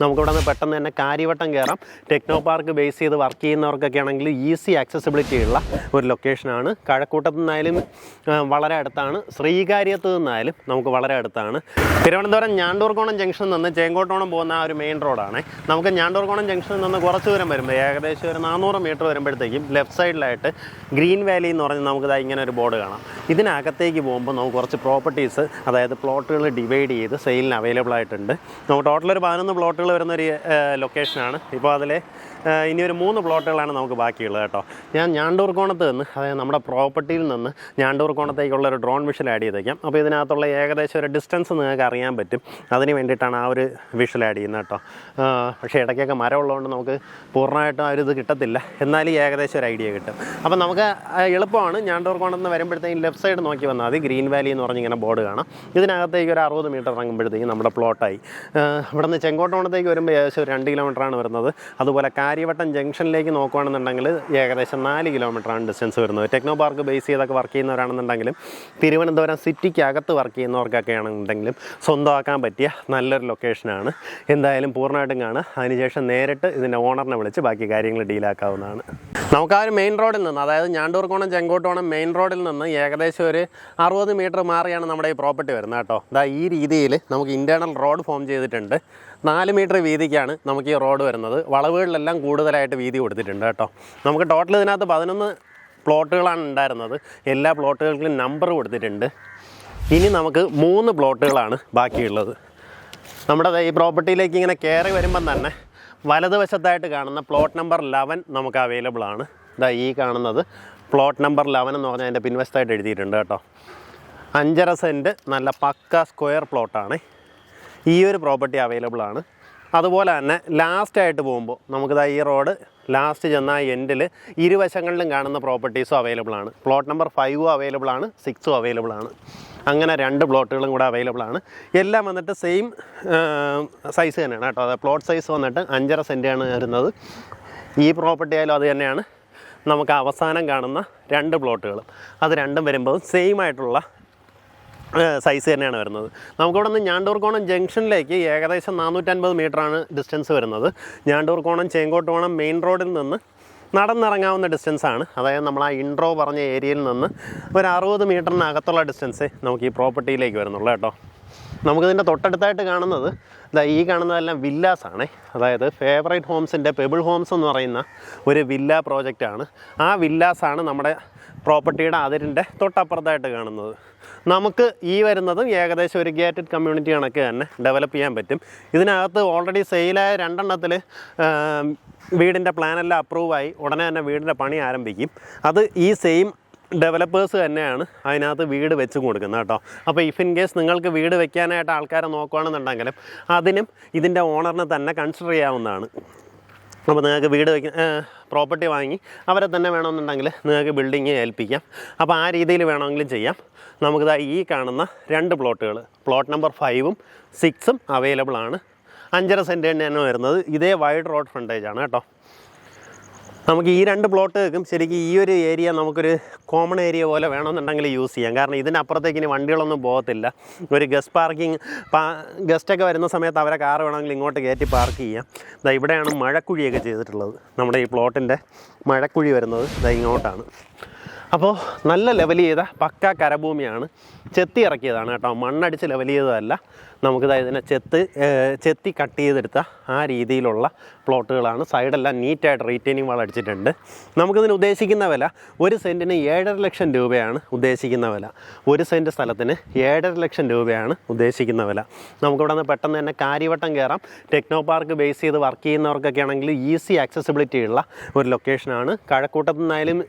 നമുക്കിവിടെ നിന്ന് പെട്ടെന്ന് തന്നെ കാര്യവട്ടം കയറാം. ടെക്നോ പാർക്ക് ബേസ് ചെയ്ത് വർക്ക് ചെയ്യുന്നവർക്കൊക്കെ ആണെങ്കിൽ ഈസി ആക്സസിബിലിറ്റി ഉള്ള ഒരു ലൊക്കേഷനാണ് കഴക്കൂട്ടത്തു നിന്നായാലും വളരെ അടുത്താണ്. ശ്രീകാര്യത്ത് നിന്നായാലും നമുക്ക് വളരെ അടുത്താണ്. തിരുവനന്തപുരം ഞാണ്ടൂർക്കോണം ജംഗ്ഷനിൽ നിന്ന് ചേങ്കോട്ടോണം പോകുന്ന ആ ഒരു മെയിൻ റോഡാണ് നമുക്ക് ഞാണ്ടൂർക്കോണം ജംഗ്ഷനിൽ നിന്ന് കുറച്ച് ദൂരം വരുമ്പോൾ ഏകദേശം ഒരു നാനൂറ് മീറ്റർ വരുമ്പോഴത്തേക്കും ലെഫ്റ്റ് സൈഡിലായിട്ട് ഗ്രീൻ വാലി എന്ന് പറഞ്ഞ് നമുക്ക് ഇങ്ങനെ ഒരു ബോർഡ് കാണാം. ഇതിനകത്തേക്ക് പോകുമ്പോൾ നമുക്ക് കുറച്ച് പ്രോപ്പർട്ടീസ് അതായത് പ്ലോട്ടുകൾ ഡിവൈഡ് ചെയ്ത് സെയിലിന് അവൈലബിൾ ആയിട്ടുണ്ട്. നമുക്ക് ടോട്ടൽ ഒരു പതിനൊന്ന് പ്ലോട്ടുകൾ വരുന്ന ഒരു ലൊക്കേഷനാണ് ഇപ്പോൾ അതിൽ ഇനി ഒരു മൂന്ന് പ്ലോട്ടുകളാണ് നമുക്ക് ബാക്കിയുള്ളത് കേട്ടോ. ഞാൻ ഞാണ്ടൂർ കോണത്ത് നിന്ന് അതായത് നമ്മുടെ പ്രോപ്പർട്ടിയിൽ നിന്ന് ഞാണ്ടൂർ കോണത്തേക്കുള്ള ഒരു ഡ്രോൺ വിഷൽ ആഡ് ചെയ്തേക്കാം. അപ്പോൾ ഇതിനകത്തുള്ള ഏകദേശം ഒരു ഡിസ്റ്റൻസ് നിങ്ങൾക്ക് അറിയാൻ പറ്റും. അതിന് വേണ്ടിയിട്ടാണ് ആ ഒരു വിഷൽ ആഡ് ചെയ്യുന്നത് കേട്ടോ. പക്ഷേ ഇടയ്ക്കൊക്കെ മരം ഉള്ളതുകൊണ്ട് നമുക്ക് പൂർണമായിട്ടും ആ ഒരു ഇത് കിട്ടത്തില്ല. എന്നാലും ഏകദേശം ഒരു ഐഡിയ കിട്ടും. അപ്പോൾ നമുക്ക് എളുപ്പമാണ്. ഞാണ്ടൂർ കോണത്ത് നിന്ന് വരുമ്പോഴത്തേക്കും ലെഫ്റ്റ് സൈഡ് നോക്കി വന്നാൽ മതി. ഗ്രീൻ വാലി എന്ന് പറഞ്ഞിങ്ങനെ ബോർഡ് കാണാം. ഇതിനകത്തേക്ക് ഒരു അറുപത് മീറ്റർ ഇറങ്ങുമ്പോഴത്തേക്കും നമ്മുടെ പ്ലോട്ടായി ഇവിടെ നിന്ന് ചെങ്കോട്ടോണത്തേക്ക് വരുമ്പോൾ ഏകദേശം ഒരു രണ്ട് കിലോമീറ്ററാണ് വരുന്നത്. അതുപോലെ കാര്യവട്ടം ജംഗ്ഷനിലേക്ക് നോക്കുകയാണെന്നുണ്ടെങ്കിൽ ഏകദേശം നാല് കിലോമീറ്ററാണ് ഡിസ്റ്റൻസ് വരുന്നത്. ടെക്നോ പാർക്ക് ബേസ് ചെയ്തൊക്കെ വർക്ക് ചെയ്യുന്നവരാണെന്നുണ്ടെങ്കിലും തിരുവനന്തപുരം സിറ്റിക്കകത്ത് വർക്ക് ചെയ്യുന്നവർക്കൊക്കെ ആണെന്നുണ്ടെങ്കിലും സ്വന്തമാക്കാൻ പറ്റിയ നല്ലൊരു ലൊക്കേഷനാണ് എന്തായാലും പൂർണമായിട്ടും കാണുക അതിനുശേഷം നേരിട്ട് ഇതിന്റെ ഓണറിനെ വിളിച്ച് ബാക്കി കാര്യങ്ങൾ ഡീലാക്കാവുന്നതാണ് നമുക്ക് ആ ഒരു മെയിൻ റോഡിൽ നിന്ന് അതായത് ഞാണ്ടൂർക്കോണം ചെങ്കോട്ടോണം മെയിൻ റോഡിൽ നിന്ന് ഏകദേശം ഒരു അറുപത് മീറ്റർ മാറിയാണ് നമ്മുടെ ഈ പ്രോപ്പർട്ടി വരുന്നത് കേട്ടോ. ദാ ഈ രീതിയിൽ നമുക്ക് ഇന്റേർണൽ റോഡ് ഫോം ചെയ്തിട്ടുണ്ട്. നാല് മീറ്റർ വീതിക്കാണ് നമുക്ക് ഈ റോഡ് വരുന്നത്. വളവുകളിലെല്ലാം കൂടുതലായിട്ട് വീതി കൊടുത്തിട്ടുണ്ട് കേട്ടോ. നമുക്ക് ടോട്ടൽ ഇതിനകത്ത് പതിനൊന്ന് പ്ലോട്ടുകളാണ് ഉണ്ടായിരുന്നത്. എല്ലാ പ്ലോട്ടുകൾക്കും നമ്പർ കൊടുത്തിട്ടുണ്ട്. ഇനി നമുക്ക് മൂന്ന് പ്ലോട്ടുകളാണ് ബാക്കിയുള്ളത്. നമ്മുടെ ഈ പ്രോപ്പർട്ടിയിലേക്ക് ഇങ്ങനെ കയറി വരുമ്പം തന്നെ വലതുവശത്തായിട്ട് കാണുന്ന പ്ലോട്ട് നമ്പർ ലെവൻ നമുക്ക് അവൈലബിൾ ആണ്. ഇതാ ഈ കാണുന്നത് പ്ലോട്ട് നമ്പർ ലെവൻ എന്ന് പറഞ്ഞാൽ അതിന്റെ പിൻവശത്തായിട്ട് എഴുതിയിട്ടുണ്ട് കേട്ടോ. അഞ്ചര സെന്റ് നല്ല പക്ക സ്ക്വയർ പ്ലോട്ടാണ് ഈ ഒരു പ്രോപ്പർട്ടി അവൈലബിൾ ആണ്. അതുപോലെ തന്നെ ലാസ്റ്റ് ആയിട്ട് പോകുമ്പോൾ നമുക്കിതാ ഈ റോഡ് ലാസ്റ്റ് ചെന്ന എൻഡിൽ ഇരുവശങ്ങളിലും കാണുന്ന പ്രോപ്പർട്ടീസും അവൈലബിൾ ആണ്. പ്ലോട്ട് നമ്പർ ഫൈവും അവൈലബിൾ ആണ് സിക്സും അവൈലബിൾ ആണ്. അങ്ങനെ രണ്ട് പ്ലോട്ടുകളും കൂടെ അവൈലബിൾ ആണ്. എല്ലാം വന്നിട്ട് സെയിം സൈസ് തന്നെയാണ് കേട്ടോ. അതായത് പ്ലോട്ട് സൈസ് വന്നിട്ട് അഞ്ചര സെന്റാണ് വരുന്നത്. ഈ പ്രോപ്പർട്ടി ആയാലും അത് തന്നെയാണ്. നമുക്ക് അവസാനം കാണുന്ന രണ്ട് പ്ലോട്ടുകൾ അത് രണ്ടും വരുമ്പോൾ സെയിം ആയിട്ടുള്ള സൈസ് തന്നെയാണ് വരുന്നത്. നമുക്കിവിടെ നിന്ന് ഞാണ്ടൂർക്കോണം ജംഗ്ഷനിലേക്ക് ഏകദേശം നാനൂറ്റൻപത് മീറ്ററാണ് ഡിസ്റ്റൻസ് വരുന്നത്. ഞാണ്ടൂർക്കോണം ചേങ്കോട്ടോണം മെയിൻ റോഡിൽ നിന്ന് നടന്നിറങ്ങാവുന്ന ഡിസ്റ്റൻസാണ് അതായത് നമ്മൾ ആ ഇൻട്രോ പറഞ്ഞ ഏരിയയിൽ നിന്ന് ഒരു അറുപത് മീറ്ററിനകത്തുള്ള ഡിസ്റ്റൻസ് നമുക്ക് ഈ പ്രോപ്പർട്ടിയിലേക്ക് വരുന്നുള്ളൂ കേട്ടോ. നമുക്കിതിന്റെ തൊട്ടടുത്തായിട്ട് കാണുന്നത് ഇതാ ഈ കാണുന്നതെല്ലാം വില്ലാസ് ആണ് അതായത് ഫേവറേറ്റ് ഹോംസിന്റെ പെബിൾ ഹോംസ് എന്ന് പറയുന്ന ഒരു വില്ല പ്രോജക്റ്റാണ് ആ വില്ലാസാണ് നമ്മുടെ പ്രോപ്പർട്ടിയുടെ അതിരിന്റെ തൊട്ടപ്പുറത്തായിട്ട് കാണുന്നത്. നമുക്ക് ഈ വരുന്നതും ഏകദേശം ഒരു ഗേറ്റഡ് കമ്മ്യൂണിറ്റി കണക്ക് തന്നെ ഡെവലപ്പ് ചെയ്യാൻ പറ്റും. ഇതിനകത്ത് ഓൾറെഡി സെയിലായ രണ്ടെണ്ണത്തിൽ വീടിന്റെ പ്ലാനെല്ലാം അപ്രൂവായി ഉടനെ തന്നെ വീടിന്റെ പണി ആരംഭിക്കും. അത് ഈ സെയിം ഡെവലപ്പേഴ്സ് തന്നെയാണ് അതിനകത്ത് വീട് വെച്ച് കൊടുക്കുന്നത് കേട്ടോ. അപ്പോൾ ഇഫ് ഇൻ കേസ് നിങ്ങൾക്ക് വീട് വെക്കാനായിട്ട് ആൾക്കാരെ നോക്കുകയാണെന്നുണ്ടെങ്കിലും അതിനും ഇതിന്റെ ഓണറിനെ തന്നെ കൺസിഡർ ചെയ്യാവുന്നതാണ്. അപ്പോൾ നിങ്ങൾക്ക് വീട് വയ്ക്ക പ്രോപ്പർട്ടി വാങ്ങി അവരെ തന്നെ വേണമെന്നുണ്ടെങ്കിൽ നിങ്ങൾക്ക് ബിൽഡിങ് ഏൽപ്പിക്കാം. അപ്പോൾ ആ രീതിയിൽ വേണമെങ്കിലും ചെയ്യാം. നമുക്കിതാ ഈ കാണുന്ന രണ്ട് പ്ലോട്ടുകൾ പ്ലോട്ട് നമ്പർ ഫൈവും സിക്സും അവൈലബിൾ ആണ്. അഞ്ചര സെന്റ് തന്നെയാണ് വരുന്നത്. ഇതേ വൈഡ് റോഡ് ഫ്രണ്ടേജ് ആണ് കേട്ടോ. നമുക്ക് ഈ രണ്ട് പ്ലോട്ടുകൾക്കും ശരിക്കും ഈ ഒരു ഏരിയ നമുക്കൊരു കോമൺ ഏരിയ പോലെ വേണമെന്നുണ്ടെങ്കിൽ യൂസ് ചെയ്യാം. കാരണം ഇതിനപ്പുറത്തേക്ക് ഇനി വണ്ടികളൊന്നും പോകത്തില്ല. ഒരു ഗസ്റ്റ് പാർക്കിംഗ് ഗസ്റ്റൊക്കെ വരുന്ന സമയത്ത് അവരെ കാർ വേണമെങ്കിൽ ഇങ്ങോട്ട് കയറ്റി പാർക്ക് ചെയ്യാം. ഇതാ ഇവിടെയാണ് മഴക്കുഴിയൊക്കെ ചെയ്തിട്ടുള്ളത്. നമ്മുടെ ഈ പ്ലോട്ടിന്റെ മഴക്കുഴി വരുന്നത് ഇതാ ഇങ്ങോട്ടാണ്. അപ്പോൾ നല്ല ലെവൽ ചെയ്ത പക്ക കരഭൂമിയാണ്. ചെത്തി ഇറക്കിയതാണ് കേട്ടോ. മണ്ണടിച്ച് ലെവൽ ചെയ്തതല്ല. നമുക്കിതാ ഇതിനെ ചെത്ത് ചെത്തി കട്ട് ചെയ്തെടുത്ത ആ രീതിയിലുള്ള പ്ലോട്ടുകളാണ് സൈഡെല്ലാം നീറ്റായിട്ട് റീറ്റെയിനിങ് വാൾ അടിച്ചിട്ടുണ്ട്. നമുക്കിതിന് ഉദ്ദേശിക്കുന്ന വില ഒരു സെന്റിന് ഏഴര ലക്ഷം രൂപയാണ് ഉദ്ദേശിക്കുന്ന വില. ഒരു സെന്റ് സ്ഥലത്തിന് ഏഴര ലക്ഷം രൂപയാണ് ഉദ്ദേശിക്കുന്ന വില. നമുക്കിവിടെ നിന്ന് പെട്ടെന്ന് തന്നെ കാര്യവട്ടം കയറാം. ടെക്നോ പാർക്ക് ബേസ് ചെയ്ത് വർക്ക് ചെയ്യുന്നവർക്കൊക്കെ ആണെങ്കിൽ ഈസി ആക്സസിബിലിറ്റി ഉള്ള ഒരു ലൊക്കേഷനാണ് കഴക്കൂട്ടത്തു നിന്നായാലും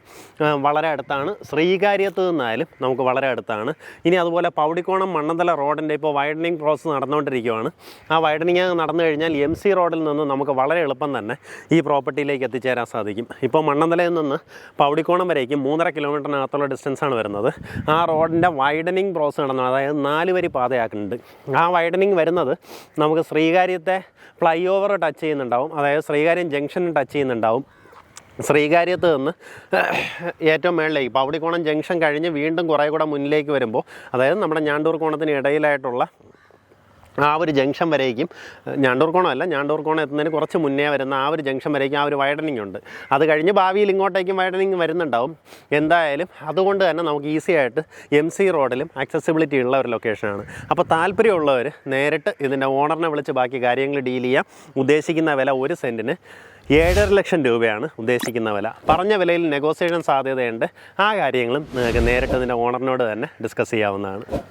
വളരെ വളരെ അടുത്താണ്. ശ്രീകാര്യത്ത് നിന്നായാലും നമുക്ക് വളരെ അടുത്താണ്. ഇനി അതുപോലെ പൗടിക്കോണം മണ്ണന്തല റോഡിന്റെ ഇപ്പോൾ വൈഡനിങ് പ്രോസസ്സ് നടന്നുകൊണ്ടിരിക്കുകയാണ് ആ വൈഡനിങ് നടന്നു കഴിഞ്ഞാൽ എം സി റോഡിൽ നിന്ന് നമുക്ക് വളരെ എളുപ്പം തന്നെ ഈ പ്രോപ്പർട്ടിയിലേക്ക് എത്തിച്ചേരാൻ സാധിക്കും. ഇപ്പോൾ മണ്ണന്തലയിൽ നിന്ന് പൗടിക്കോണം വരേക്ക് മൂന്നര കിലോമീറ്ററിനകത്തുള്ള ഡിസ്റ്റൻസാണ് വരുന്നത്. ആ റോഡിന്റെ വൈഡനിങ് പ്രോസസ്സ് നടന്നു. അതായത് നാല് വരി പാതയാക്കുന്നുണ്ട്. ആ വൈഡനിങ് വരുന്നത് നമുക്ക് ശ്രീകാര്യത്തെ ഫ്ലൈ ഓവർ ടച്ച് ചെയ്യുന്നുണ്ടാവും. അതായത് ശ്രീകാര്യം ജംഗ്ഷൻ ടച്ച് ചെയ്യുന്നുണ്ടാവും. ശ്രീകാര്യത്ത് നിന്ന് ഏറ്റവും മേളിലേക്ക് പൗടിക്കോണം ജംഗ്ഷൻ കഴിഞ്ഞ് വീണ്ടും കുറേ കൂടെ മുന്നിലേക്ക് വരുമ്പോൾ അതായത് നമ്മുടെ ഞാണ്ടൂർ കോണത്തിന് ഇടയിലായിട്ടുള്ള ആ ഒരു ജംഗ്ഷൻ വരേക്കും. ഞാണ്ടൂർക്കോണം അല്ല ഞാണ്ടൂർക്കോണം എത്തുന്നതിന് കുറച്ച് മുന്നേ വരുന്ന ആ ഒരു ജംഗ്ഷൻ വരേക്കും ആ ഒരു വൈഡനിങ് ഉണ്ട്. അത് കഴിഞ്ഞ് ഭാവിയിൽ ഇങ്ങോട്ടേക്കും വൈഡനിങ് വരുന്നുണ്ടാവും. എന്തായാലും അതുകൊണ്ട് തന്നെ നമുക്ക് ഈസി ആയിട്ട് എം സി റോഡിലും ആക്സസിബിലിറ്റി ഉള്ള ഒരു ലൊക്കേഷനാണ് അപ്പോൾ താല്പര്യമുള്ളവർ നേരിട്ട് ഇതിന്റെ ഓണറിനെ വിളിച്ച് ബാക്കി കാര്യങ്ങൾ ഡീൽ ചെയ്യാം. ഉദ്ദേശിക്കുന്ന വില ഒരു സെന്റിന് ഏഴര ലക്ഷം രൂപയാണ് ഉദ്ദേശിക്കുന്ന വില. പറഞ്ഞ വിലയിൽ നെഗോസിയേഷൻ സാധ്യതയുണ്ട്. ആ കാര്യങ്ങളും നിങ്ങൾക്ക് നേരിട്ട് ഇതിന്റെ ഓണറിനോട് തന്നെ ഡിസ്കസ് ചെയ്യാവുന്നതാണ്.